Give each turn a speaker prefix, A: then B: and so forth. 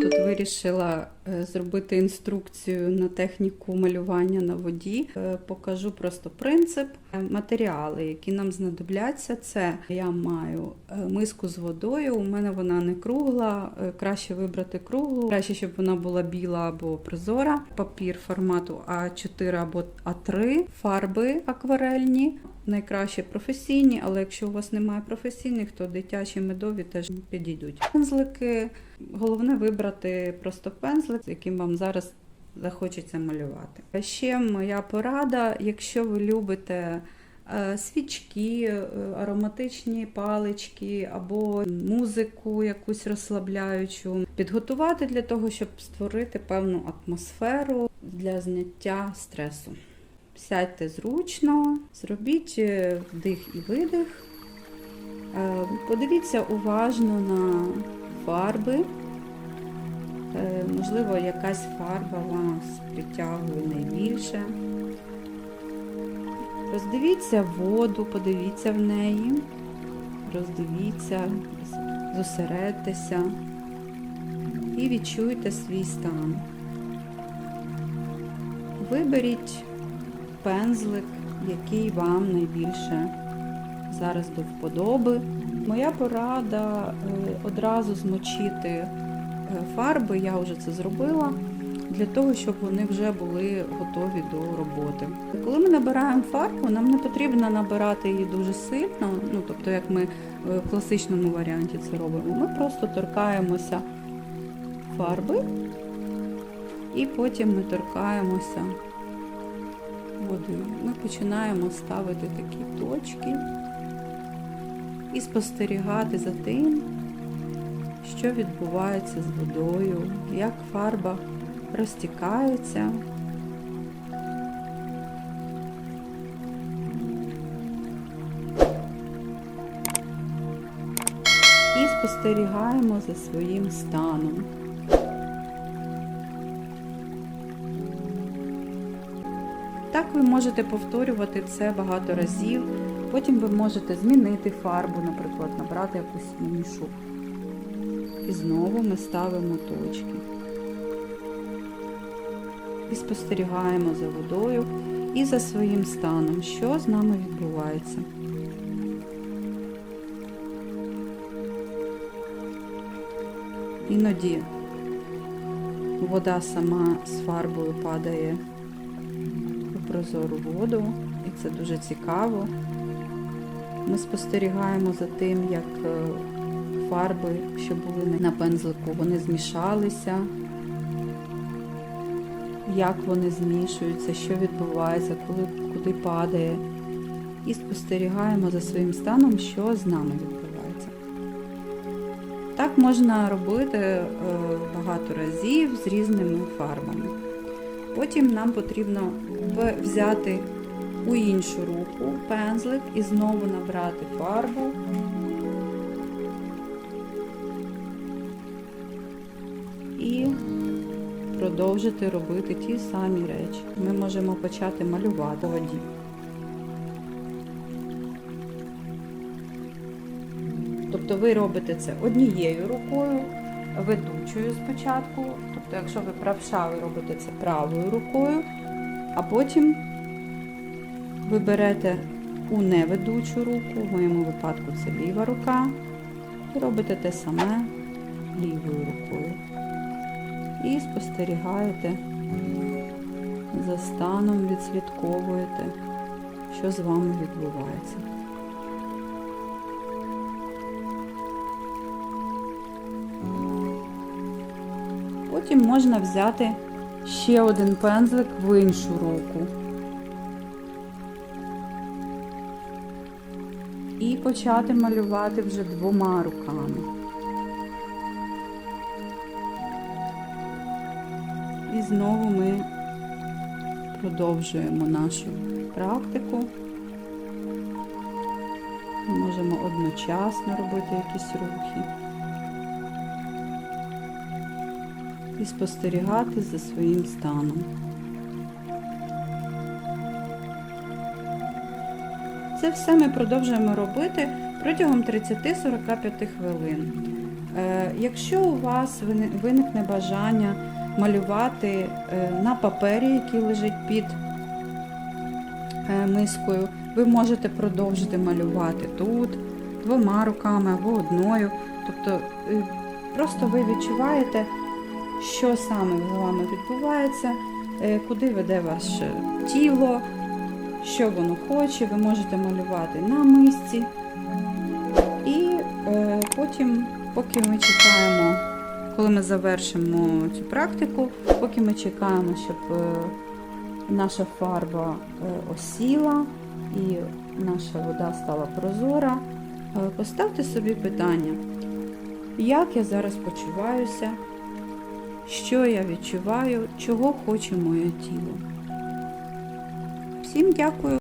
A: Тут вирішила е, зробити інструкцію на техніку малювання на воді. Е, Покажу просто принцип. Е, Матеріали, які нам знадобляться, це я маю миску з водою. У мене вона не кругла. Краще вибрати круглу, краще, щоб вона була біла або прозора. Папір формату А4 або А3, фарби акварельні. Найкраще професійні, але якщо у вас немає професійних, то дитячі медові теж підійдуть. Пензлики. Головне вибрати просто пензлик, яким вам зараз захочеться малювати. Ще моя порада, якщо ви любите е, свічки, е, ароматичні палички або музику якусь розслабляючу, підготувати для того, щоб створити певну атмосферу для зняття стресу. Сядьте зручно, зробіть е, вдих і видих. Е, Подивіться уважно на фарби. Е, Можливо, якась фарба вас притягує найбільше. Роздивіться воду, подивіться в неї, роздивіться, зосередьтеся і відчуйте свій стан. Виберіть пензлик, який вам найбільше зараз до вподоби. Моя порада е, одразу змочити е, фарби, я вже це зробила, для того, щоб вони вже були готові до роботи. Коли ми набираємо фарбу, нам не потрібно набирати її дуже сильно, ну тобто як ми е, в класичному варіанті це робимо. Ми просто торкаємося фарби і потім ми торкаємося води. Ми починаємо ставити такі точки і спостерігати за тим, що відбувається з водою, як фарба розтікається. І спостерігаємо за своїм станом. Так ви можете повторювати це багато разів. Потім ви можете змінити фарбу, наприклад, набрати якусь іншу. І знову ми ставимо точки. І спостерігаємо за водою і за своїм станом, що з нами відбувається. Іноді вода сама з фарбою падає прозору воду, і це дуже цікаво. Ми спостерігаємо за тим, як е, фарби, що були на пензлику, вони змішалися, як вони змішуються, що відбувається, коли куди падає. І спостерігаємо за своїм станом, що з нами відбувається. Так можна робити е, багато разів з різними фарбами. Потім нам потрібно взяти у іншу руку пензлик і знову набрати фарбу. І продовжити робити ті самі речі. Ми можемо почати малювати воді. Тобто ви робите це однією рукою, ведучою спочатку. Тобто, якщо ви правша, ви робите це правою рукою, а потім ви берете у неведучу руку, в моєму випадку це ліва рука, і робите те саме лівою рукою. І спостерігаєте за станом, відслідковуєте, що з вами відбувається. Потім можна взяти ще один пензлик в іншу руку. І почати малювати вже двома руками. І знову ми продовжуємо нашу практику. Можемо одночасно робити якісь рухи. І спостерігати за своїм станом. Це все ми продовжуємо робити протягом 30-45 хвилин. Е, Якщо у вас виникне бажання малювати е, на папері, який лежить під е, мискою, ви можете продовжити малювати тут двома руками або одною. Тобто просто ви відчуваєте, що саме з вами відбувається, е, куди веде ваше тіло, що воно хоче, ви можете малювати на мисці. І е, потім, поки ми чекаємо, коли ми завершимо цю практику, поки ми чекаємо, щоб е, наша фарба осіла і наша вода стала прозора, поставте собі питання, як я зараз почуваюся, що я відчуваю, чого хоче моє тіло. Всім дякую!